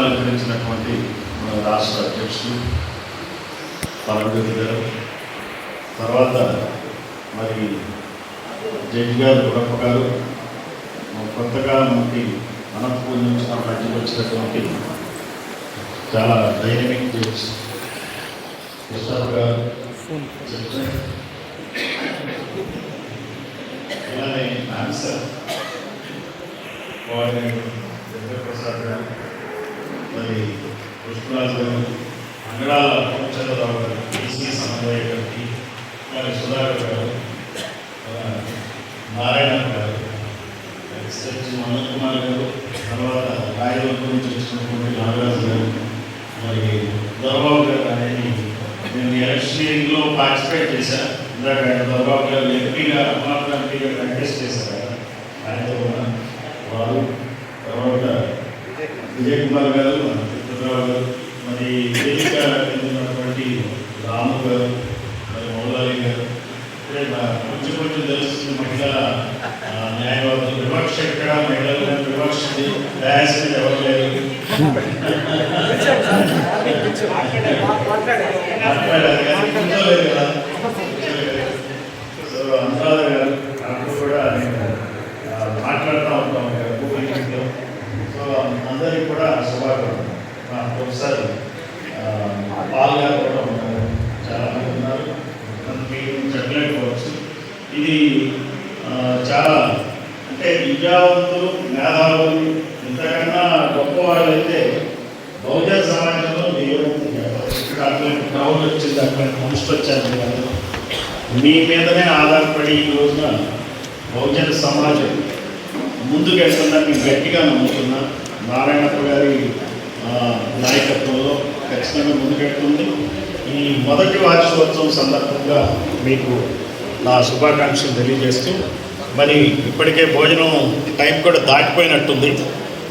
అలంకరించినటువంటి మన రాష్ట్ర అధ్యక్షులు పరమగతి గారు తర్వాత మరి జడ్జి గారు గుడప్ప గారు కొత్తగా మనకి అనంతపూర్ నుంచి మన మధ్యకి వచ్చినటువంటి చాలా డైనమిక్ జడ్జ్ కృష్ణారావు గారు అలానే ఆన్సర్ కోఆర్డినేటర్ ప్రసాద్ గారు మరి కృష్ణరాజు గారు అంగడాల చంద్రరావు గారు బీసీ సమన్వయ గారికి మరి సుధాకర్ గారు మన నారాయణ గారు ఎక్స్ఎస్ మనోజ్ కుమార్ గారు తర్వాత రాయలూరు నుంచి వచ్చినటువంటి నాగరాజు గారు మరి దొరబాబు గారు అనేది నేను ఎలక్షన్లో పార్టిసిపేట్ చేశాను ఇందాక ఆయన దొరబాబు గారు ఎంపీగా అమలాపురం ఎంపీగా కంటెస్ట్ చేశారు ఆయన ఆయనతో కూడా వారు తర్వాత విజయ్ కుమార్ గారు చిత్రరావు గారు మరి వేదిక చెందినటువంటి రాము గారు మరి మౌలాలి గారు ఇప్పుడే నా కొంచెం కొంచెం తెలుస్తుంది మహిళా ఆ, న్యాయవాదులు వివక్ష ఎక్కడ మహిళలు కానీ వివక్ష డయాస్ మీద ఎవరు లేరు మాట్లాడారు కానీ కూర్చోలేదు కదా సో అనురాధ గారు అప్పుడు కూడా నేను ఆ, మాట్లాడుతూ ఉంటాం కదా భూమిలో సో అందరికీ కూడా శుభాకాంక్షలు మా ప్రొఫెసర్ ఆ, పాల్ గారు కూడా ఉన్నారు చాలా మంది ఉన్నారు కొంత మీరు చెప్పలేకపోవచ్చు ఇది ఆ, చాలా అంటే విద్యావంతులు మేధావులు ఇంతకన్నా గొప్పవాళ్ళు అయితే బహుజన సమాజంలో మీరు ఇక్కడ అటువంటి క్రౌడ్ వచ్చింది అక్కడ మనుషులు వచ్చారు మీరు అందరూ. మీ మీదనే ఆధారపడి ఈ రోజున బహుజన సమాజం ముందుకెళ్తుందని నేను గట్టిగా నమ్ముతున్నా నారాయణప్ప గారి ఆ, నాయకత్వంలో ఖచ్చితంగా ముందుకెళ్తుంది ఈ మొదటి వార్షికోత్సవం సందర్భంగా మీకు నా శుభాకాంక్షలు తెలియజేస్తూ మరి ఇప్పటికే భోజనం టైం కూడా దాటిపోయినట్టుంది.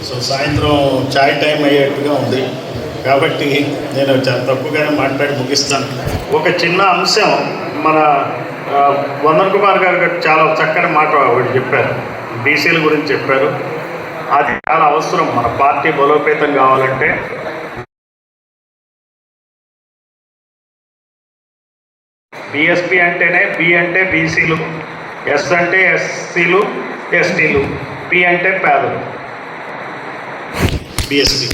సో సాయంత్రం చాయ్ టైం అయ్యేట్టుగా ఉంది. కాబట్టి నేను చాలా తప్పుగానే మాట్లాడి ముగిస్తాను. ఒక చిన్న అంశం మన వందన్ కుమార్ గారు గారు చాలా చక్కని మాట ఒకటి చెప్పారు. బీసీల గురించి చెప్పారు. అది చాలా అవసరం. మన పార్టీ బలోపేతం కావాలంటే బిఎస్పి అంటేనే బి అంటే బీసీలు ఎస్ అంటే ఎస్సీలు ఎస్టీలు పి అంటే పేదలు. బిఎస్పి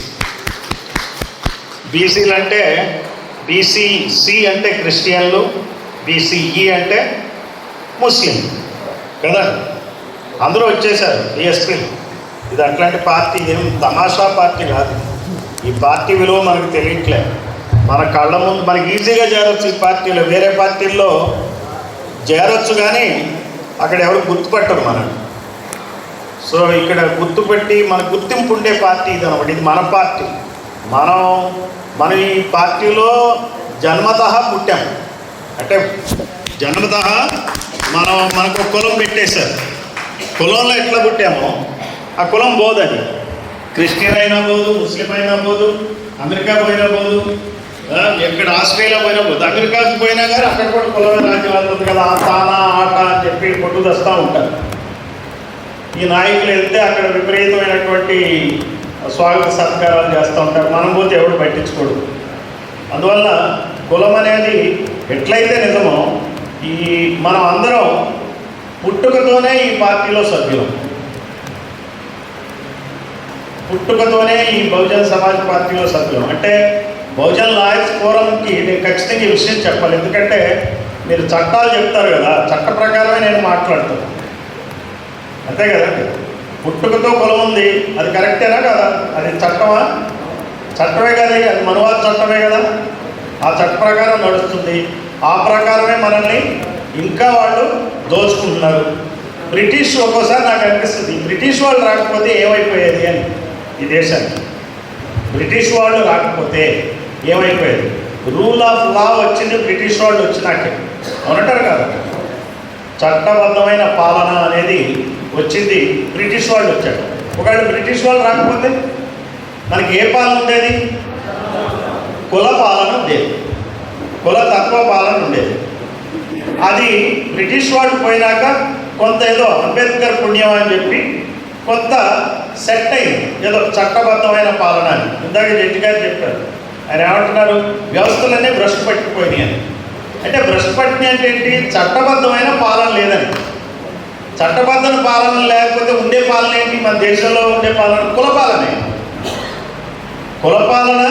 బీసీలు అంటే బీసీసి అంటే క్రిస్టియన్లు బీసీఈ అంటే ముస్లిం. కదా? అందరూ వచ్చేసారు బిఎస్పీలు ఇది అట్లాంటి పార్టీ ఏం తమాషా పార్టీ కాదు. ఈ పార్టీ విలువ మనకు తెలియట్లేదు మన కళ్ళ ముందు మనకి ఈజీగా చేరొచ్చు ఈ పార్టీలో వేరే పార్టీల్లో చేరొచ్చు కానీ అక్కడ ఎవరు గుర్తుపట్టరు మనం సో ఇక్కడ గుర్తుపెట్టి మన గుర్తింపు ఉండే పార్టీ ఇది అనమాట ఇది మన పార్టీ. మనం మన ఈ పార్టీలో జన్మత పుట్టాం. అంటే జన్మత మనం మనకు కులం పెట్టేశారు. కులంలో ఎట్లా పుట్టామో ఆ కులం పోదని క్రిస్టియన్ అయినా పోదు ముస్లిం అయినా పోదు అమెరికా పోయినా పోదు ఎక్కడ ఆస్ట్రేలియా పోయినా పోతే అమెరికాకి పోయినా కానీ అక్కడ కూడా కులమే రాజ్యాలు ఉంది కదా తానా ఆట అని చెప్పి కొట్టు తెస్తూ ఉంటారు. ఈ నాయకులు వెళ్తే అక్కడ విపరీతమైనటువంటి స్వాగత సత్కారాలు చేస్తూ ఉంటారు. మనం పోతే ఎవడు పట్టించుకోడు. అందువల్ల కులం అనేది ఎట్లయితే నిజమో ఈ మనం అందరం పుట్టుకతోనే ఈ పార్టీలో సభ్యులం. పుట్టుకతోనే ఈ బహుజన సమాజ్ పార్టీలో సభ్యులం. అంటే బహుజన్ లాయర్స్ ఫోరంకి నేను ఖచ్చితంగా ఈ విషయం చెప్పాలి. ఎందుకంటే మీరు చట్టాలు చెప్తారు కదా చట్ట ప్రకారమే నేను మాట్లాడతాను. అంతే కదా? పుట్టుకతో కులం ఉంది. అది కరెక్టేనా కదా? అది చట్టమా? చట్టమే కదా అది మనువాద చట్టమే కదా. ఆ చట్ట ప్రకారం నడుస్తుంది. ఆ ప్రకారమే మనల్ని ఇంకా వాళ్ళు దోచుకుంటున్నారు. బ్రిటిష్ ఒక్కోసారి నాకు అనిపిస్తుంది బ్రిటిష్ వాళ్ళు రాకపోతే ఏమైపోయేది అని ఈ దేశానికి. బ్రిటిష్ వాళ్ళు రాకపోతే ఏమైపోయేది? రూల్ ఆఫ్ లా వచ్చింది బ్రిటిష్ వాళ్ళు వచ్చినాకే. అవునంటారు కదా? చట్టబద్ధమైన పాలన అనేది వచ్చింది బ్రిటిష్ వాళ్ళు వచ్చారు. ఒకవేళ బ్రిటిష్ వాళ్ళు రాకపోతే మనకి ఏ పాలన ఉండేది? కుల పాలన ఉండేది. కుల తత్వ పాలన ఉండేది. అది బ్రిటిష్ వాళ్ళు పోయినాక కొంత ఏదో అంబేద్కర్ పుణ్యం అని చెప్పి కొంత సెట్ అయింది. ఏదో చట్టబద్ధమైన పాలన అని. ఇందాక జడ్జి గారు చెప్పారు. ఆయన ఏమంటున్నారు? వ్యవస్థలన్నీ భ్రష్టు పట్టిపోయినాయి అని. అంటే భ్రష్టు పట్టినాయి అంటే ఏంటి? చట్టబద్ధమైన పాలన లేదని. చట్టబద్ధమైన పాలన లేకపోతే ఉండే పాలన ఏంటి? మన దేశంలో ఉండే పాలన కులపాలనే కులపాలన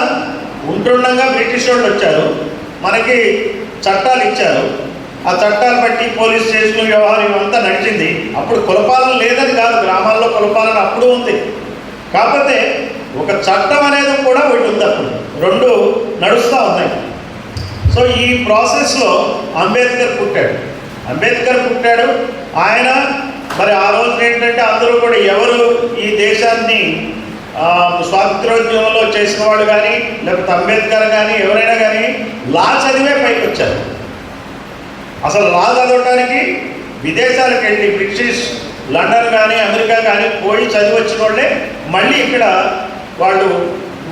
ఉంటుండగా బ్రిటిష్ వాళ్ళు వచ్చారు. మనకి చట్టాలు ఇచ్చారు. ఆ చట్టాలు బట్టి పోలీస్ స్టేషన్ వ్యవహారం ఇవంతా నడిచింది. అప్పుడు కులపాలన లేదని కాదు. గ్రామాల్లో కులపాలన అప్పుడు ఉంది. కాకపోతే ఒక చట్టం అనేది కూడా ఒకటి ఉంది అప్పుడు. రెండు నడుస్తూ ఉన్నాయి. సో ఈ ప్రాసెస్లో అంబేద్కర్ పుట్టాడు. అంబేద్కర్ పుట్టాడు. ఆయన మరి ఆ రోజున ఏంటంటే అందరూ కూడా ఎవరు ఈ దేశాన్ని స్వాతంత్రోద్యమంలో చేసిన వాడు కానీ లేకపోతే అంబేద్కర్ కానీ ఎవరైనా కానీ లా చదివే పైకి వచ్చారు అసలు లా చదవడానికి విదేశాలకు వెళ్ళి బ్రిటిష్ లండన్ కానీ అమెరికా కానీ పోయి చదివి వచ్చిన వాళ్ళే మళ్ళీ ఇక్కడ వాళ్ళు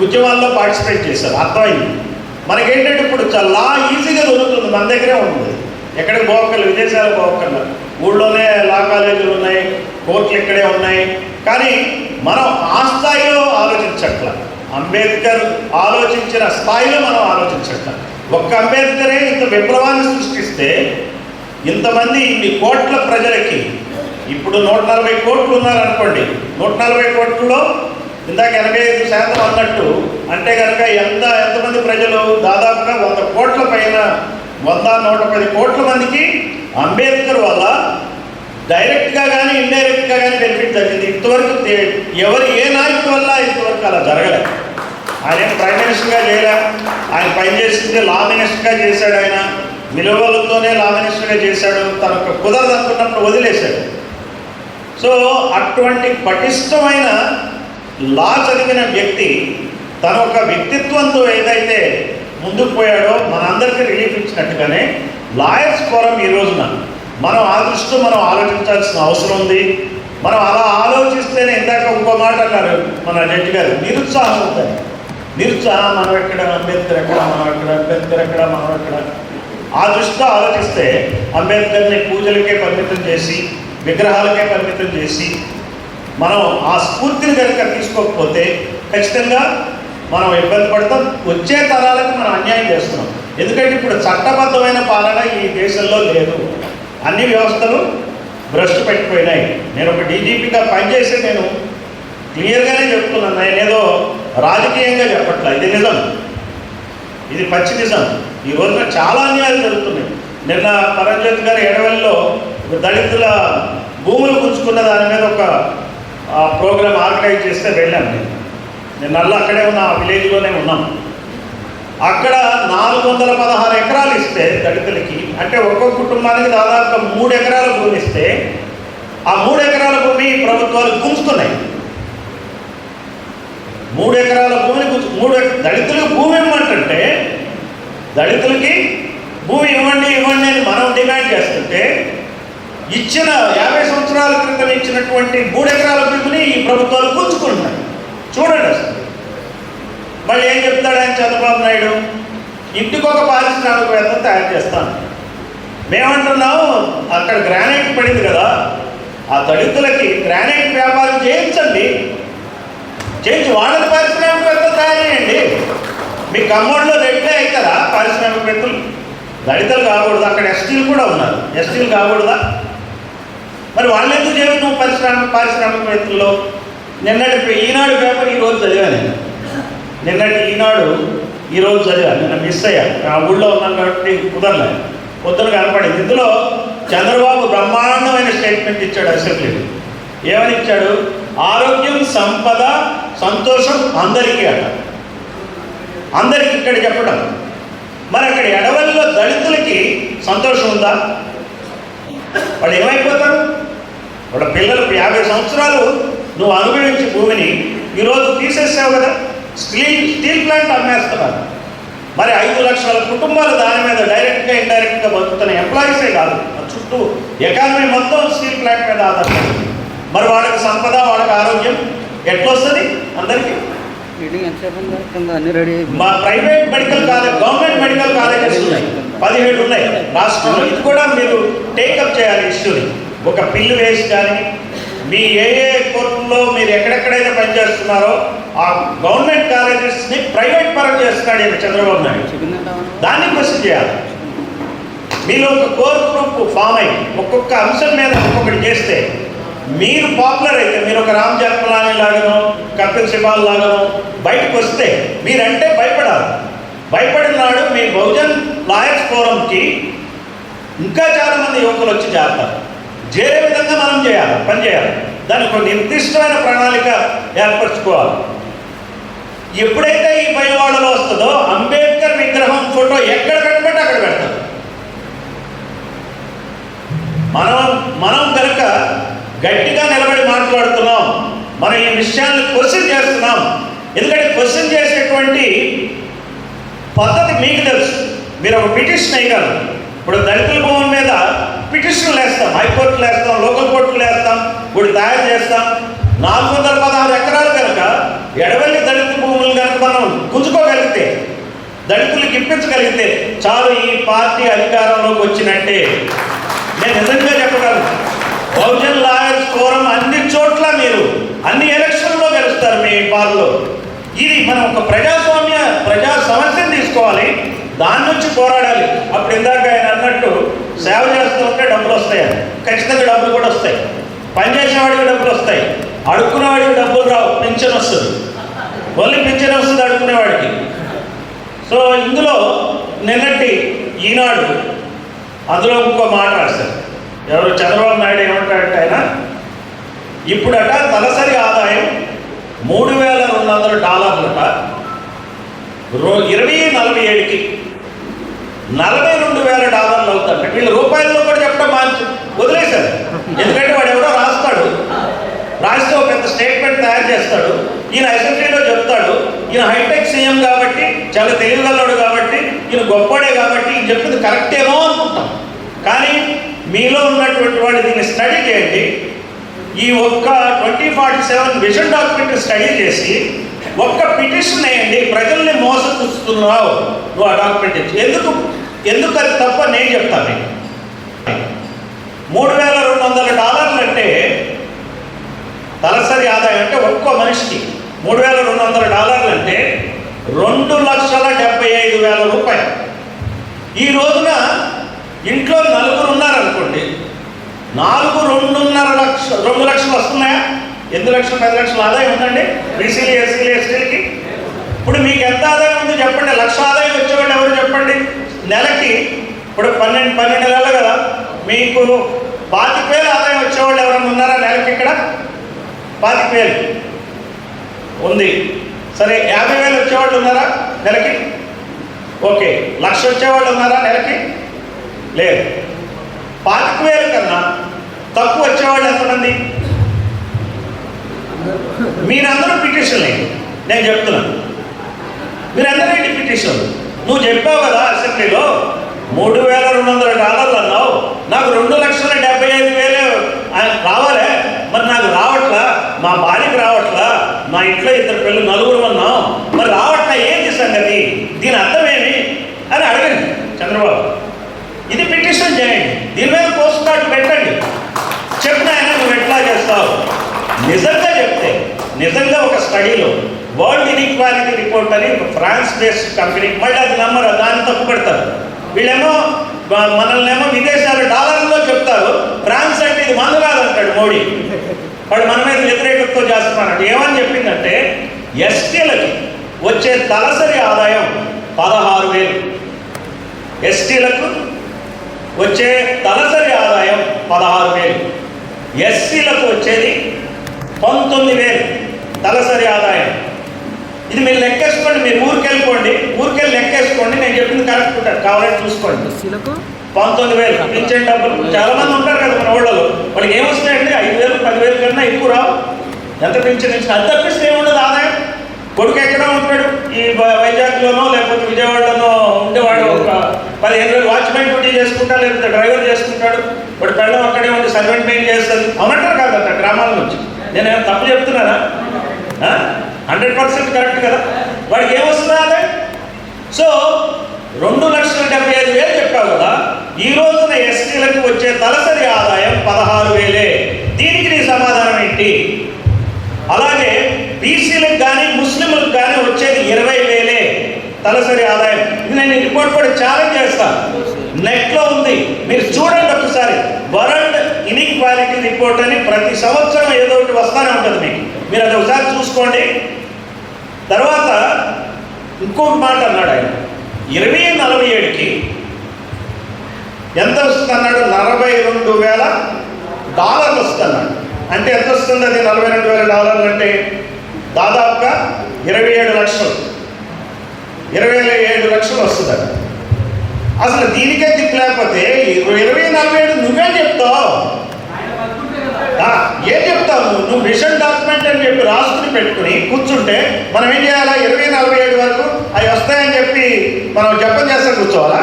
ఉద్యమాల్లో పార్టిసిపేట్ చేశారు. అర్థమైంది. మనకేంటంటే ఇప్పుడు చాలా లా ఈజీగా దొరుకుతుంది. మన దగ్గరే ఉంటుంది ఎక్కడికి పోవక్కర్లేదు. విదేశాలకు పోవక్కర్లేదు. ఊళ్ళోనే లా కాలేజీలు ఉన్నాయి. కోర్టులు ఇక్కడే ఉన్నాయి. కానీ మనం ఆ స్థాయిలో ఆలోచించట్ల. అంబేద్కర్ ఆలోచించిన స్థాయిలో మనం ఆలోచించట్ల. ఒక్క అంబేద్కరే ఇంత విప్లవాన్ని సృష్టిస్తే ఇంతమంది ఇన్ని కోట్ల ప్రజలకి ఇప్పుడు నూట నలభై కోట్లు ఉన్నారనుకోండి. నూట నలభై కోట్లలో ఇందాక ఎనభై ఐదు శాతం అన్నట్టు అంటే కనుక ఎంత ఎంతమంది ప్రజలు దాదాపుగా వంద కోట్ల పైన వంద నూట పది కోట్ల మందికి అంబేద్కర్ వల్ల డైరెక్ట్గా కానీ ఇండైరెక్ట్గా కానీ బెనిఫిట్ జరిగింది. ఇంతవరకు ఎవరు ఏ నాయకుడి వల్ల ఇంతవరకు అలా జరగలేదు. ఆయన ప్రైమ్ మినిస్టర్గా చేయలే. ఆయన పనిచేసింది లా మినిస్టర్గా చేశాడు ఆయన. విలువలతోనే లా మినిస్టర్గా చేశాడు. తనకు కుదరదు అనుకున్నప్పుడు వదిలేశాడు. సో అటువంటి పటిష్టమైన లా చదివిన వ్యక్తి తన ఒక వ్యక్తిత్వంతో ఏదైతే ముందుకు పోయాడో మనందరికీ రిలీఫ్ ఇచ్చినట్టుగానే లాయర్స్ ఫోరం ఈ రోజున మనం ఆ దృష్టిలో మనం ఆలోచించాల్సిన అవసరం ఉంది. మనం అలా ఆలోచిస్తేనే ఇందాక ఇంకో మాట అన్నారు మన జడ్జి గారు నిరుత్సాహం ఉంటుంది. నిరుత్సాహం మనం ఎక్కడ అంబేద్కర్ ఎక్కడ మనం ఎక్కడ అంబేద్కర్ ఎక్కడ మనం ఎక్కడ? ఆ దృష్టితో ఆలోచిస్తే అంబేద్కర్ని పూజలకే పరిమితం చేసి విగ్రహాలకే పరిమితం చేసి మనం ఆ స్ఫూర్తిని కనుక తీసుకోకపోతే ఖచ్చితంగా మనం ఇబ్బంది పడతాం. వచ్చే తరాలకు మనం అన్యాయం చేస్తున్నాం. ఎందుకంటే ఇప్పుడు చట్టబద్ధమైన పాలన ఈ దేశంలో లేదు. అన్ని వ్యవస్థలు భ్రష్ పెట్టిపోయినాయి. నేను ఒక డీజీపీగా పనిచేసి నేను క్లియర్గానే చెప్తున్నాను నేను ఏదో రాజకీయంగా చెప్పట్లా. ఇది నిజం. ఇది పచ్చి నిజం. ఈ రోజున చాలా అన్యాయాలు జరుగుతున్నాయి. నిన్న పరంజ్యోతి గారి ఎడవల్లో దళితుల భూములు పుంజుకున్న దాని మీద ఒక ఆ ప్రోగ్రామ్ ఆర్గనైజ్ చేస్తే వెళ్ళాం నేను. నేను నల్ల అక్కడే ఉన్న ఆ విలేజ్లోనే ఉన్నాం అక్కడ నాలుగు వందల పదహారు ఎకరాలు ఇస్తే దళితులకి అంటే ఒక్కొక్క కుటుంబానికి దాదాపుగా మూడు ఎకరాల భూమి ఇస్తే ఆ మూడు ఎకరాల భూమి ప్రభుత్వాలు గుంజుతున్నాయి. మూడు ఎకరాల భూమిని మూడు దళితులకు భూమి ఇవ్వమంటే దళితులకి భూమి ఇవ్వండి ఇవ్వండి అని మనం డిమాండ్ చేస్తుంటే ఇచ్చిన యాభై సంవత్సరాల క్రితం ఇచ్చినటువంటి మూడెకరాల భూమిని ఈ ప్రభుత్వాలు గుంజుకుంటున్నాయి చూడండి అసలు. మళ్ళీ ఏం చెప్తాడు ఆయన చంద్రబాబు నాయుడు? ఇంటికి ఒక పారిశ్రామికవేత్త తయారు చేస్తాను. మేమంటున్నాము అక్కడ గ్రానైట్ పడింది కదా ఆ దళితులకి గ్రానైట్ వ్యాపారం చేయించండి. చేయించి వాళ్ళకి పారిశ్రామికవేత్త తయారు చేయండి. మీ ఖమ్మంలో రెడ్లే అవుతారా పారిశ్రామికవేత్తలు దళితులు కాకూడదు అక్కడ ఎస్టీలు కూడా ఉన్నారు. ఎస్టీలు కాకూడదా? మరి వాళ్ళు ఎందుకు చేయవు నువ్వు పారిశ్రామిక పారిశ్రామికవేత్తల్లో? నిన్నటి ఈనాడు పేపర్ ఈరోజు చదివాను నిన్నటి ఈనాడు ఈరోజు చదివాను. నిన్న మిస్ అయ్యాను ఆ ఊళ్ళో ఉన్నాను కాబట్టి కుదరలే. పొద్దున కనపడింది. ఇందులో చంద్రబాబు బ్రహ్మాండమైన స్టేట్మెంట్ ఇచ్చాడు అసెంబ్లీలో ఏమని ఇచ్చాడు? ఆరోగ్యం సంపద సంతోషం అందరికీ అట. అందరికి ఇక్కడ చెప్పడం. మరి అక్కడ ఎడవల్లో దళితులకి సంతోషం ఉందా? వాళ్ళు ఏమైపోతారు? వాళ్ళ పిల్లలకు యాభై సంవత్సరాలు నువ్వు అనుభవించి భూమిని ఈరోజు తీసేసావు కదా. స్టీల్ స్టీల్ ప్లాంట్ అమ్మేస్తున్నారు. మరి ఐదు లక్షల కుటుంబాలు దాని మీద డైరెక్ట్గా ఇండైరెక్ట్గా బతుకుతున్న ఎంప్లాయీసే కాదు. చుట్టూ ఎకానమీ మొత్తం స్టీల్ ప్లాంట్ మీద ఆధారపడి మరి వాళ్ళకి సంపద వాళ్ళకి ఆరోగ్యం ఎట్లొస్తుంది అందరికీ? మా private medical college government medical colleges ఉన్నాయి. పదిహేడు ఉన్నాయి. రాష్ట్రంలో ఇది కూడా మీరు టేకప్ చేయాలి ఇష్యూని. ఒక పిల్లు వేసి కానీ మీ ఏ ఏ కోర్టుల్లో మీరు ఎక్కడెక్కడైనా పనిచేస్తున్నారో ఆ గవర్నమెంట్ కాలేజెస్ని ప్రైవేట్ పరం చేస్తున్నాడు ఈయన చంద్రబాబు నాయుడు. దాన్ని క్వశ్చన్ చేయాలి. మీలో ఒక కోర్ గ్రూప్ ఫామ్ అయ్యి ఒక్కొక్క అంశం మీద ఒక్కొక్కటి చేస్తే మీరు పాపులర్ అయితే మీరు ఒక రామ్ జన్మలాని లాగానో కపిల్ శివాల్ లాగానో బయటకు వస్తే మీరంటే భయపడాలి. భయపడిన నాడు మీ బహుజన్ లాయర్స్ ఫోరంకి ఇంకా చాలామంది యువకులు వచ్చి చేస్తారు చేరే విధంగా మనం చేయాలి పని చేయాలి. దానికి ఒక నిర్దిష్టమైన ప్రణాళిక ఏర్పరచుకోవాలి. ఎప్పుడైతే ఈ పైవాడలో వస్తుందో అంబేద్కర్ విగ్రహం ఫోటో ఎక్కడ పెట్టమంటే అక్కడ పెడతారు. మనం మనం కనుక గట్టిగా నిలబడి మాట్లాడుతున్నాం మనం ఈ విషయాన్ని క్వశ్చన్ చేస్తున్నాం ఎందుకంటే క్వశ్చన్ చేసేటువంటి పద్ధతి మీకు తెలుసు. మీరు ఒక పిటిషన్ వేయగలరు ఇప్పుడు దళితుల భూమి మీద పిటిషన్లు వేస్తాం హైకోర్టులు వేస్తాం లోకల్ కోర్టులు వేస్తాం ఇప్పుడు తయారు చేస్తాం. నాలుగు వందల పదహారు ఎకరాలు కనుక ఎడవల్లి దళిత భూములు కనుక మనం గుంజుకోగలిగితే దళితులకు ఇప్పించగలిగితే చాలు ఈ పార్టీ అధికారంలోకి వచ్చినట్టే నేను నిజంగా చెప్పగలను. బహుజన్ లాయర్స్ ఫోరం అన్ని చోట్ల మీరు అన్ని ఎలక్షన్లో గెలుస్తారు మీ పార్లో ఇది మనం ఒక ప్రజాస్వామ్య ప్రజా సమస్యను తీసుకోవాలి. దాని నుంచి పోరాడాలి. అప్పుడు ఇందాక ఆయన అన్నట్టు సేవ చేస్తూ ఉంటే డబ్బులు వస్తాయి ఖచ్చితంగా డబ్బులు కూడా వస్తాయి. పనిచేసేవాడికి డబ్బులు వస్తాయి. అడుక్కునేవాడికి డబ్బులు రావు పింఛన్ వస్తుంది. ఓన్లీ పింఛన్ వస్తుంది అడుక్కునేవాడికి సో ఇందులో నిన్నటి ఈనాడు అందులో ఇంకో మాట రాశారు. ఎవరు? చంద్రబాబు నాయుడు ఏమంటాడంటే ఆయన ఇప్పుడట తలసరి ఆదాయం మూడు వేల రెండు వందల డాలర్లట. రో ఇరవై నలభై ఏడుకి నలభై రెండు వేల డాలర్లు అవుతాడు. వీళ్ళు రూపాయల్లో కూడా చెప్పడం మంచి వదిలేశారు. ఎందుకంటే వాడు ఎవడో రాస్తాడు. రాస్తే ఒక పెద్ద స్టేట్మెంట్ తయారు చేస్తాడు. ఈయన అసెంబ్లీలో చెప్తాడు. ఈయన హైటెక్ సీఎం కాబట్టి చాలా తెలివిగలడు కాబట్టి ఈయన గొప్పడే కాబట్టి ఈయన చెప్పింది కరెక్టేమో అనుకుంటాం. కానీ మీలో ఉన్నటువంటి వాడు దీన్ని స్టడీ చేయండి. ఈ ఒక్క twenty forty seven vision document study చేసి ఒక్క పిటిషన్ వేయండి. ప్రజల్ని మోసపుస్తున్నావు నువ్వు ఆ డాక్యుమెంట్ ఎందుకు ఎందుకు అది తప్ప నేను చెప్తాను మీకు. మూడు వేల రెండు వందల డాలర్లు అంటే తలసరి ఆదాయం అంటే ఒక్కో మనిషికి మూడు వేల రెండు వందల డాలర్లు అంటే రెండు లక్షల డెబ్బై ఐదు వేల రూపాయలు. ఈ రోజున ఇంట్లో నలుగురు ఉన్నారనుకోండి నాలుగు రెండున్నర లక్ష రెండు లక్షలు వస్తున్నాయా? ఎనిమిది లక్షలు పది లక్షల ఆదాయం ఉందండి? బీసీలు ఎస్సీలు ఎస్టీలకి ఇప్పుడు మీకు ఎంత ఆదాయం ఉంది చెప్పండి? లక్ష ఆదాయం వచ్చేవాళ్ళు ఎవరు చెప్పండి? నెలకి ఇప్పుడు పన్నెండు పన్నెండు నెలలు కదా మీకు పాతిక వేలు ఆదాయం వచ్చేవాళ్ళు ఎవరైనా ఉన్నారా నెలకి ఇక్కడ? పాతిక వేలు ఉంది. సరే యాభై వేలు వచ్చేవాళ్ళు ఉన్నారా నెలకి? ఓకే. లక్ష వచ్చేవాళ్ళు ఉన్నారా నెలకి? లేదు. పాతిక వేలు కన్నా తక్కువ వచ్చేవాళ్ళు ఎంతమంది? మీరందరూ పిటిషన్ లేదు నేను చెప్తున్నాను మీరందరూ ఏంటి పిటిషన్ నువ్వు చెప్పావు కదా అసెంబ్లీలో మూడు వేల రెండు వందల డాలర్లు అన్నావు. నాకు రెండు లక్షల డెబ్బై ఐదు వేలే రావాలే. మరి నాకు రావట్లా? మా భార్యకి రావట్లా? మా ఇంట్లో ఇద్దరు పిల్లలు నలుగురు ఉన్నాం మరి రావట్లా? ఏంటి సంగతి? దీని అర్థమేమి అని అడగండి చంద్రబాబు. ఇది పిటిషన్ చేయండి. దీని మీద పోస్ట్ కార్డు పెట్టండి. చెప్పిన ఆయన నువ్వు ఎట్లా చేస్తావు? నిజంగా చెప్తే నిజంగా ఒక స్టడీలో వరల్డ్ ఇన్ఈక్వాలిటీ రిపోర్ట్ అని ఫ్రాన్స్ బేస్డ్ కంపెనీ మళ్ళీ అది నమ్మరు దాన్ని తప్పు పెడతారు. వీళ్ళేమో మనల్నేమో విదేశాలు డాలర్లో చెప్తారు ఫ్రాన్స్ అంటే ఇది మందు కాదంటాడు మోడీ. వాడు మన మీద వ్యతిరేకతతో చేస్తున్నాడు ఏమని చెప్పిందంటే ఎస్టీలకి వచ్చే తలసరి ఆదాయం పదహారు వేలు. ఎస్టీలకు వచ్చే తలసరి ఆదాయం పదహారు వేలు. ఎస్సీలకు వచ్చేది పంతొమ్మిది వేలు తలసరి ఆదాయం. ఇది మీరు లెక్కేసుకోండి మీరు ఊరికి వెళ్ళిపోండి ఊరికెళ్ళి లెక్కేసుకోండి నేను చెప్పింది కరెక్ట్ ఉంటుంది కావాలంటే చూసుకోండి. పంతొమ్మిది వేలు పింఛన్ డబ్బులు. చాలా మంది ఉంటారు కదా మన ఊళ్ళలో. వాళ్ళకి ఏమొస్తాయండి ఐదు వేలు పదివేలు కన్నా ఎక్కువ రావు. ఎంత ఇచ్చిన. అది తప్పిస్తే ఏముండదు ఆదాయం. కొడుకు ఎక్కడ ఉంటాడు. ఈ వైజాగ్లోనో లేకపోతే విజయవాడలోనో ఉండేవాడు ఒక పదిహేను వేలు వాచ్మెన్ డ్యూటీ చేసుకుంటా లేకపోతే డ్రైవర్ చేసుకుంటాడు. వాడు పెళ్ళం అక్కడే ఉండి సర్వెంట్ మెయిన్ చేస్తుంది అవునంటారు కాదంట గ్రామాల నుంచి. నేను ఏమైనా తప్పు చెప్తున్నానా? హండ్రెడ్ పర్సెంట్ కరెక్ట్ కదా? వాడికి ఏమొస్తుంది సో రెండు లక్షల డెబ్బై ఐదు వేలు చెప్పావు కదా? ఈ రోజున ఎస్టీలకు వచ్చే తలసరి ఆదాయం పదహారు వేలే. దీనికి నీ సమాధానం ఏంటి? అలాగే బీసీలకు కానీ ముస్లింలకు కానీ వచ్చేది ఇరవై వేలే తలసరి ఆదాయం. ఇది నేను రిపోర్ట్ కూడా ఛాలెంజ్ చేస్తాను నెట్లో ఉంది. మీరు చూడండి ఒకసారి. వరల్డ్ ఇన్ఈక్వాలిటీ రిపోర్ట్ అని ప్రతి సంవత్సరం ఏదో ఒకటి వస్తూనే ఉంటుంది మీకు. మీరు అది ఒకసారి చూసుకోండి. తర్వాత ఇంకొక మాట అన్నాడు ఆయన. ఇరవై నలభై ఏడుకి ఎంత వస్తుంది అన్నాడు నలభై రెండు వేల డాలర్లు వస్తున్నాడు అంటే ఎంత వస్తుంది అది? నలభై రెండు వేల డాలర్లు అంటే దాదాపుగా ఇరవై ఏడు లక్షలు. ఇరవై ఏడు లక్షలు వస్తుందట అసలు దీనికే తిప్పలేకపోతే లేకపోతే ఇరవై నలభై ఏడు నువ్వే చెప్తావు. ఏం చెప్తావు? నువ్వు? మిషన్ డాక్యుమెంట్ అని చెప్పి రాసుకుని పెట్టుకుని కూర్చుంటే మనం ఏం చేయాలా? ఇరవై నలభై ఏడు వరకు అవి వస్తాయని చెప్పి మనం జపం చేస్తే కూర్చోవాలా?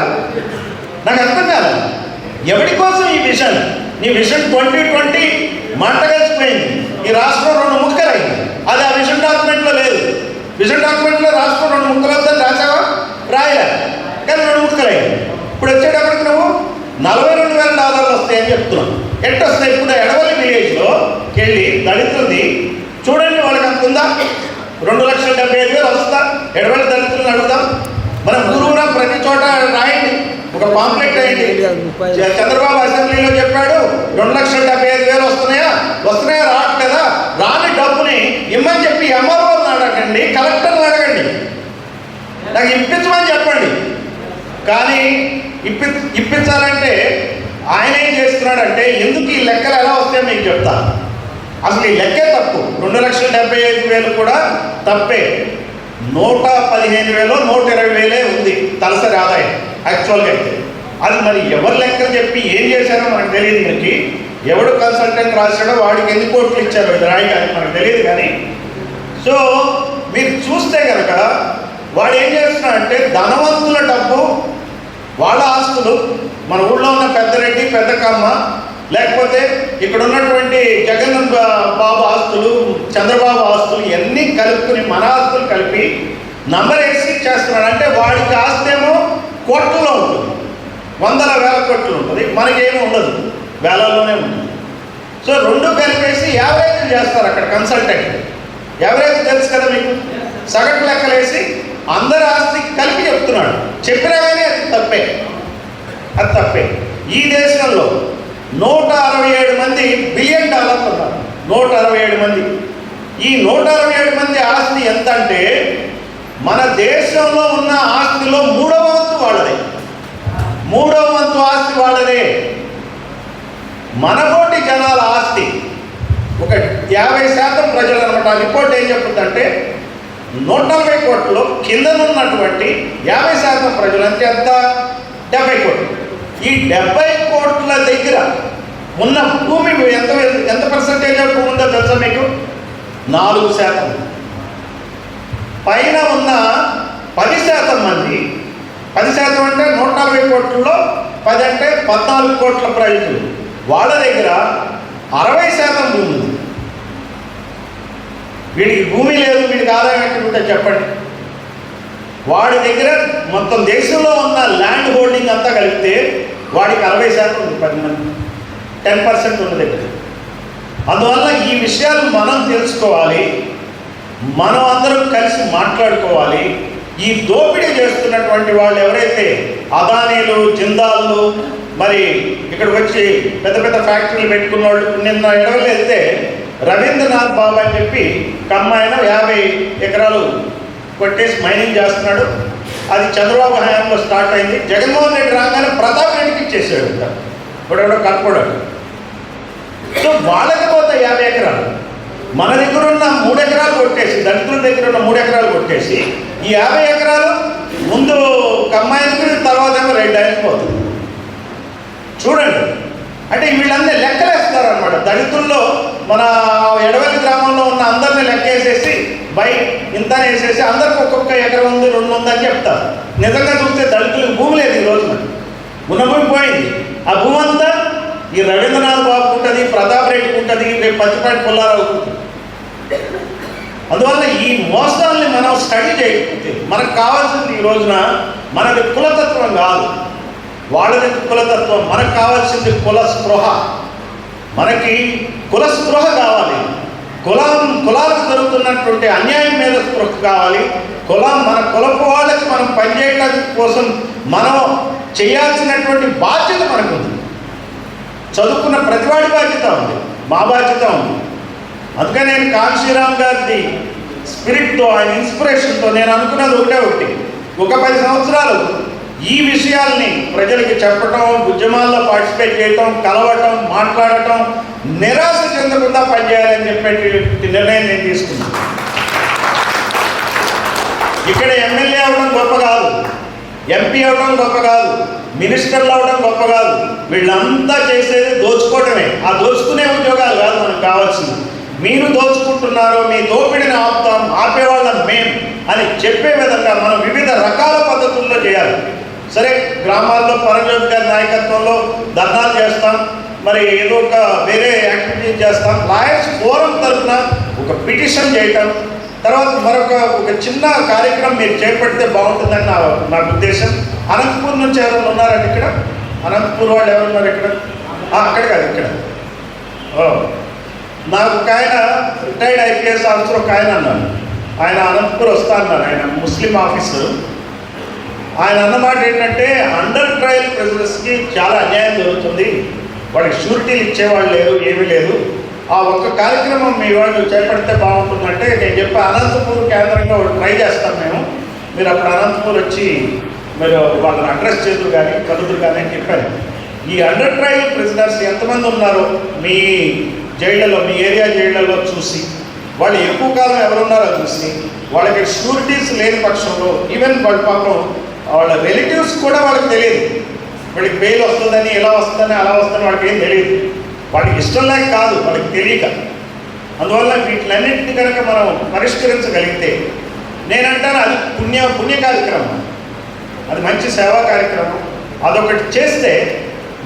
నాకు అర్థం కాదు? ఎవరి కోసం ఈ మిషన్? నీ మిషన్ ట్వంటీ ట్వంటీ మంటగలిసిపోయింది ఈ రాష్ట్రం రెండు ముక్కలైంది. అది ఆ విషన్ డాక్యుమెంట్లో లేదు. విషన్ డాక్యుమెంట్లో రాష్ట్రం రెండు ముక్కలు వద్దని రాసావా రాయలే. కానీ రెండు ముక్కలైంది. ఇప్పుడు వచ్చేటప్పటికి నువ్వు నలభై రెండు వేల డాలర్లు వస్తాయని చెప్తున్నావు. ఎట్టు వస్తాయి? ఇప్పుడు ఎడవల్లి విలేజ్లో వెళ్ళి దళితులది చూడండి వాళ్ళకి అంత ఉందా? రెండు లక్షల డెబ్బై ఐదు వేలు వస్తుందా? ఎడవల్లి దళితులను అడుగుదాం. మనం ఊరూరా ప్రతి చోట రాయండి. ఒక పాంప్లెట్ రాయండి. చ- చంద్రబాబు అసెంబ్లీలో చెప్పాడు రెండు లక్షల డెబ్బై ఐదు వేలు వస్తున్నాయా? వస్తున్నాయా? రావట్లేదా రాని డబ్బుని ఇమ్మని చెప్పి ఎంఆర్ఓని అడగండి కలెక్టర్ని అడగండి. నాకు ఇప్పించమని చెప్పండి. కానీ ఇప్పి ఇప్పించాలంటే ఆయన ఏం చేస్తున్నాడంటే ఎందుకు ఈ లెక్కలు ఎలా వస్తాయో మీకు చెప్తా. అసలు ఈ లెక్కే తప్పు. రెండు లక్షల డెబ్బై ఐదు వేలు కూడా తప్పే. నూట పదిహేను వేలు నూట ఇరవై వేలే ఉంది తలసరి ఆదాయం యాక్చువల్గా అయితే. అది మరి ఎవరు లెక్కలు చెప్పి ఏం చేశారో మనకు తెలియదు మనకి ఎవడు కన్సల్టెంట్ రాశాడో వాడికి ఎన్ని కోట్లు ఇచ్చారో ఇది రాయి కానీ మనకు తెలియదు కానీ. సో మీరు చూస్తే కనుక వాడు ఏం చేస్తున్నాడంటే ధనవంతుల డబ్బు వాళ్ళ ఆస్తులు మన ఊళ్ళో ఉన్న పెద్దరెడ్డి పెద్ద కమ్మ లేకపోతే ఇక్కడ ఉన్నటువంటి జగన్ బాబు ఆస్తులు చంద్రబాబు ఆస్తులు ఇవన్నీ కలుపుకుని మన ఆస్తులు కలిపి నంబర్ వేసి చేస్తున్నాడు అంటే వాడికి ఆస్తి ఏమో కోట్లలో ఉంటుంది. వందల వేల కోట్లు ఉంటుంది. మనకేమీ ఉండదు. వేలల్లోనే ఉంటుంది. సో రెండు కలిపేసి యావరేజ్ చేస్తారు అక్కడ కన్సల్టెంట్ యావరేజ్ తెలుసు కదా మీకు? సగటు లెక్కలేసి అందరి ఆస్తి కలిపి చెప్తున్నాడు. చెప్పినా కానీ అది తప్పే. అది తప్పే. ఈ దేశంలో నూట అరవై ఏడు మంది బిలియన్ డాలర్లు ఉన్నారు. నూట అరవై ఏడు మంది. ఈ నూట అరవై ఏడు మంది ఆస్తి ఎంత అంటే మన దేశంలో ఉన్న ఆస్తిలో మూడవ వంతు వాళ్ళదే. మూడవ వంతు ఆస్తి వాళ్ళదే. మనకోటి జనాల ఆస్తి. ఒక యాభై శాతం ప్రజలు అనమాట రిపోర్ట్ ఏం చెప్తుందంటే నూట నలభై కోట్లలో కిందనున్నటువంటి యాభై శాతం ప్రజలు అంటే ఎంత? డెబ్బై కోట్లు. ఈ డెబ్బై కోట్ల దగ్గర ఉన్న భూమి ఎంత ఎంత పర్సంటేజ్ ఆఫ్ ఉందో తెలుసా మీకు? నాలుగు శాతం. పైన ఉన్న పది శాతం మంది పది శాతం అంటే నూట నలభై కోట్లలో పది అంటే పద్నాలుగు కోట్ల ప్రజలు. వాళ్ళ దగ్గర అరవై శాతం భూమి ఉంది. వీడికి భూమి లేదు వీడికి ఆదాయం ఎక్కడుంటే చెప్పండి. వాడి దగ్గర మొత్తం దేశంలో ఉన్న ల్యాండ్ హోల్డింగ్ అంతా కలిపితే వాడికి అరవై శాతం ఉంది పది మంది టెన్ పర్సెంట్ ఉన్న దగ్గర. అందువల్ల ఈ విషయాలు మనం తెలుసుకోవాలి మనం అందరం కలిసి మాట్లాడుకోవాలి. ఈ దోపిడీ చేస్తున్నటువంటి వాళ్ళు ఎవరైతే అదానీలు జిందాలు మరి ఇక్కడికి వచ్చి పెద్ద పెద్ద ఫ్యాక్టరీలు పెట్టుకున్న వాళ్ళు నిన్న ఎడవలు వెళ్తే రవీంద్రనాథ్ బాబు అని చెప్పి కమ్మాయిన యాభై ఎకరాలు కొట్టేసి మైనింగ్ చేస్తున్నాడు. అది చంద్రబాబు హయాంలో స్టార్ట్ అయింది. జగన్మోహన్ రెడ్డి రాగానే ప్రతాప్ రెడ్డికి ఇచ్చేసాడు ఇప్పుడెవడో కనుకోడాడు సో వాళ్ళకి పోతే యాభై ఎకరాలు. మన దగ్గర ఉన్న మూడు ఎకరాలు కొట్టేసి దళితుల దగ్గర ఉన్న మూడు ఎకరాలు కొట్టేసి ఈ యాభై ఎకరాలు ముందు ఒక తర్వాత ఏమో రెండు ఆయనకి పోతుంది. చూడండి. అంటే వీళ్ళందరూ లెక్కలేస్తున్నారు అనమాట దళితుల్లో మన ఎడవల్లి గ్రామంలో ఉన్న అందరిని లెక్కేసేసి బైక్ ఇంత వేసేసి అందరికి ఒక్కొక్క ఎకరం ఉంది రెండు ఉంది అని చెప్తారు. నిజంగా చూస్తే దళితులకు భూమి లేదు ఈ రోజున. ఉన్న భూమి పోయింది. ఆ భూమి అంతా ఈ రవీంద్రనాథ్ బాబు ఉంటుంది ప్రతాప్ రెడ్డి ఉంటుంది రేపు పచ్చిపాటి పుల్లారావు అందువల్ల ఈ మోసాల్ని మనం స్టడీ చేయకపోతే మనకు కావాల్సింది ఈ రోజున మనది కులతత్వం కాదు. వాళ్ళది కులతత్వం. మనకు కావాల్సింది కుల స్పృహ. మనకి కుల స్పృహ కావాలి. కులం కులాలకు జరుగుతున్నటువంటి అన్యాయం మీద స్పృహ కావాలి. కులం మన కులపు వాళ్ళకి మనం పనిచేయడం కోసం మనం చేయాల్సినటువంటి బాధ్యత మనకు ఉంది. చదువుకున్న ప్రతివాడి బాధ్యత ఉంది. మా బాధ్యత ఉంది. అందుకని నేను కాంశీరామ్ గారిది స్పిరిట్తో ఆయన ఇన్స్పిరేషన్తో నేను అనుకున్నది ఒకటే ఒకటి. ఒక పది సంవత్సరాలు ఈ విషయాల్ని ప్రజలకి చెప్పటం ఉద్యమాల్లో పార్టిసిపేట్ చేయటం కలవటం మాట్లాడటం నిరాశ చెందకుండా పనిచేయాలని చెప్పేటువంటి నిర్ణయం నేను తీసుకున్నాను. ఇక్కడ ఎమ్మెల్యే అవడం గొప్ప కాదు ఎంపీ అవడం గొప్ప కాదు మినిస్టర్లు అవడం గొప్ప కాదు. వీళ్ళంతా చేసేది దోచుకోవడమే ఆ దోచుకునే ఉద్యోగాలు కాదు మనకు కావాల్సింది. మీరు దోచుకుంటున్నారు మీ దోపిడిని ఆపుతాం ఆపేవాళ్ళం మేం అని చెప్పే విధంగా మనం వివిధ రకాల పద్ధతుల్లో చేయాలి. సరే గ్రామాల్లో పరజ్యోతి గారి నాయకత్వంలో ధర్నాలు చేస్తాం. మరి ఏదో ఒక వేరే యాక్టివిటీ చేస్తాం. లాయర్స్ ఫోరం తరఫున ఒక పిటిషన్ చేయటం. తర్వాత మరొక ఒక చిన్న కార్యక్రమం మీరు చేపడితే బాగుంటుందని నా నా ఉద్దేశం. అనంతపూర్ నుంచి ఎవరైనా ఉన్నారండి ఇక్కడ? అనంతపూర్ వాళ్ళు ఎవరున్నారు ఇక్కడ? అక్కడ కాదు ఇక్కడ. నాకు ఒక ఆయన రిటైర్డ్ ఐపీఎస్ ఆఫీసర్ ఒక ఆయన అన్నాను ఆయన అనంతపూర్ వస్తా అన్నారు. ఆయన ముస్లిం ఆఫీసర్. ఆయన అన్నమాట ఏంటంటే అండర్ ట్రయల్ ప్రెసిడెన్స్కి చాలా అన్యాయం జరుగుతుంది. వాళ్ళకి షూరిటీలు ఇచ్చేవాళ్ళు లేరు ఏమీ లేదు. ఆ ఒక్క కార్యక్రమం మీ వాళ్ళు చేపడితే బాగుంటుందంటే నేను చెప్పి అనంతపూర్ కేంద్రంగా ఒకటి ట్రై చేస్తాం మేము. మీరు అప్పుడు అనంతపూర్ వచ్చి మీరు వాళ్ళని అడ్రస్ చేతులు కానీ కలుదురు కానీ అని చెప్పారు. ఈ అండర్ ట్రయల్ ప్రిజనర్స్ ఎంతమంది ఉన్నారో మీ జైళ్ళలో మీ ఏరియా జైళ్ళలో చూసి వాళ్ళు ఎక్కువ కాలం ఎవరున్నారో చూసి వాళ్ళకి షూరిటీస్ లేని పక్షంలో ఈవెన్ వాళ్ళ పాపం వాళ్ళ రిలేటివ్స్ కూడా వాళ్ళకి తెలియదు. వాడికి మెయిల్ వస్తుందని ఎలా వస్తుందని అలా వస్తుందని వాళ్ళకి ఏం తెలియదు. వాడికి ఇష్టం లేక కాదు వాళ్ళకి తెలియక. అందువల్ల వీటిలన్నింటినీ కనుక మనం పరిష్కరించగలిగితే నేనంటాను అది పుణ్య పుణ్య కార్యక్రమం. అది మంచి సేవా కార్యక్రమం. అదొకటి చేస్తే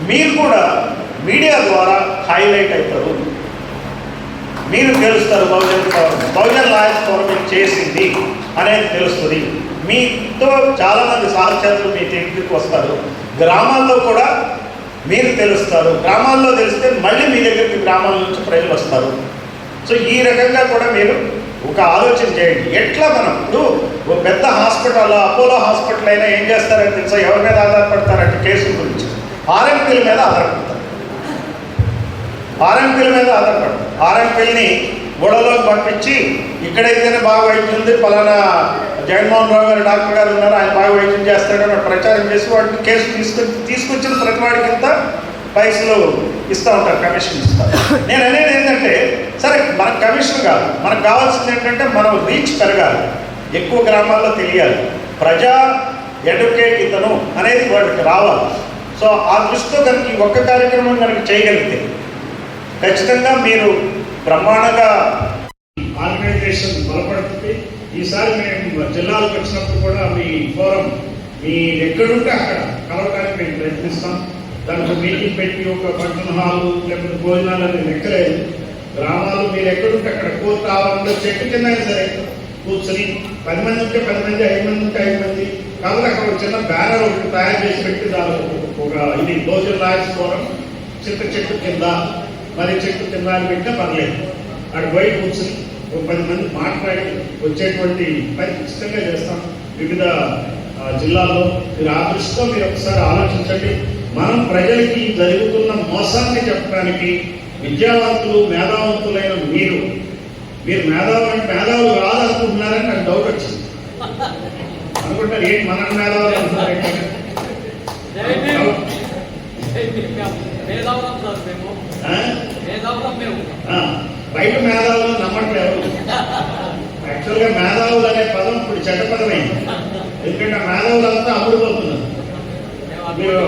మీరు కూడా మీడియా ద్వారా హైలైట్ అవుతారు. మీరు తెలుస్తారు Bahujan forum Bahujan lawyers forum చేసింది అనేది తెలుస్తుంది. మీతో చాలామంది సహచరులు మీ ఇంటికి వస్తారు. గ్రామాల్లో కూడా మీరు తెలుస్తారు. గ్రామాల్లో తెలిస్తే మళ్ళీ మీ దగ్గరికి గ్రామాల నుంచి ప్రజలు వస్తారు. సో ఈ రకంగా కూడా మీరు ఒక ఆలోచన చేయండి. ఎట్లా మనం ఇప్పుడు ఒక పెద్ద హాస్పిటల్ అపోలో హాస్పిటల్ అయినా ఏం చేస్తారని తెలుసా? ఎవరి మీద ఆధారపడతారంటే కేసుల గురించి. ఆర్ఎంపీల మీద ఆధారపడతారు. ఆర్ఎంపీల మీద ఆధారపడతారు. ఆర్ఎంపీల్ని గొడవలోకి పంపించి ఇక్కడైతేనే బాగా వైద్యం ఉంది పలానా జగన్మోహన్ రావు గారు డాక్టర్ గారు ఉన్నారు ఆయన బాగా వైద్యం చేస్తాడని ప్రచారం చేసి వాటిని కేసు తీసుకొచ్చి తీసుకొచ్చిన ప్రతి వాడికింత పైసలు ఇస్తూ ఉంటారు కమిషన్ ఇస్తారు. నేను అనేది ఏంటంటే సరే మనకు కమిషన్ కాదు. మనకు కావాల్సింది ఏంటంటే మనం రీచ్ పెరగాలి. ఎక్కువ గ్రామాల్లో తెలియాలి. ప్రజా ఎడ్యుకేట్ ఇతను అనేది వాడికి రావాలి. సో ఆ దృష్టితో కనుక ఈ ఒక్క కార్యక్రమం కనుక చేయగలిగితే ఖచ్చితంగా మీరు బ్రహ్మాండంగా ఆర్గనైజేషన్ బలపడుతుంది. ఈసారి మేము జిల్లాలకు వచ్చినప్పుడు కూడా మీ ఫోరం మీ ఎక్కడుంటే అక్కడ కలవడానికి మేము ప్రయత్నిస్తాం. దాంట్లో మీటింగ్ పెట్టి ఒక ఫంక్షన్ హాల్ లేకపోతే భోజనాలు అనేది లెక్కలేదు. గ్రామాలు మీరు ఎక్కడుంటే అక్కడ కోర్టు ఆవరణలో చెట్టు కింద అయినా సరే కూర్చొని పది మంది ఉంటే పది మంది ఐదు మంది ఉంటే ఐదు మంది కాబట్టి అక్కడ ఒక చిన్న బ్యానర్ ఒకటి తయారు చేసి పెట్టి దాని ఒక ఇది భోజనం రాయించుకోవడం చింత చెట్టు కింద మరి చెట్టు కింద పెట్టినా పర్లేదు. అక్కడ పోయి కూర్చొని ఒక పది మంది మాట్లాడి వచ్చేటువంటి పని ఖచ్చితంగా చేస్తాం. వివిధ జిల్లాల్లో మీరు ఆ దృష్టితో మీరు ఒకసారి ఆలోచించండి. మనం ప్రజలకి జరుగుతున్న మోసాన్ని చెప్పడానికి విద్యావంతులు మేధావంతులైన మీరు మీరు మేధావు మేధావులు కాదనుకుంటున్నారని నాకు డౌట్ వచ్చింది. అనుకుంటారు ఏంటి మనం మేధావులు అనుకుంటారు? ఆ? బయట మేధావులు నమ్మట్లేదు యాక్చువల్గా మేధావులు అనే పదం ఇప్పుడు చెడ్డ పదమైంది. ఎందుకంటే మేధావులు అంతా అమ్ముడుపోతున్నారు మీరు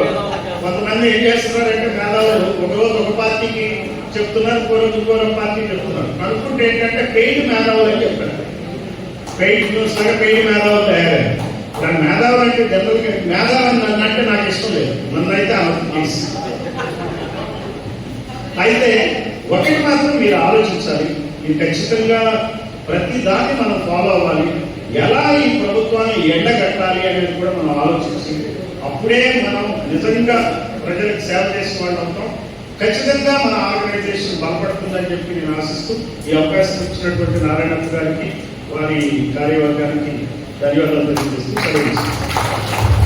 కొంతమంది ఏం చేస్తున్నారంటే మేధావులు ఒక రోజు ఒక పార్టీకి చెప్తున్నారు ఇంకో రోజు ఇంకో పార్టీకి చెప్తున్నారు. కనుక్కుంటే ఏంటంటే పెయిడ్ మేధావులు అని చెప్తారు పెయిడ్ న్యూస్ లాగా పెయిడ్ మేధావులు తయారయ్యారు. దాని మేధావులు అంటే జనరల్గా మేధావులు నన్ను అంటే నాకు ఇష్టం లేదు. నన్ను అయితే అయితే ఒకటి మాత్రం మీరు ఆలోచించాలి. ఇది ఖచ్చితంగా ప్రతి దాన్ని మనం ఫాలో అవ్వాలి. ఎలా ఈ ప్రభుత్వాన్ని ఎండగట్టాలి అనేది కూడా మనం ఆలోచించి అప్పుడే మనం నిజంగా ప్రజలకు సేవ చేసిన వాళ్ళు అవుతాం. ఖచ్చితంగా మన ఆర్గనైజేషన్ బలపడుతుందని చెప్పి నేను ఆశిస్తూ ఈ అవకాశం ఇచ్చినటువంటి నారాయణప్ప గారికి వారి కార్యవర్గానికి ధన్యవాదాలు తెలియజేస్తూ సెలవు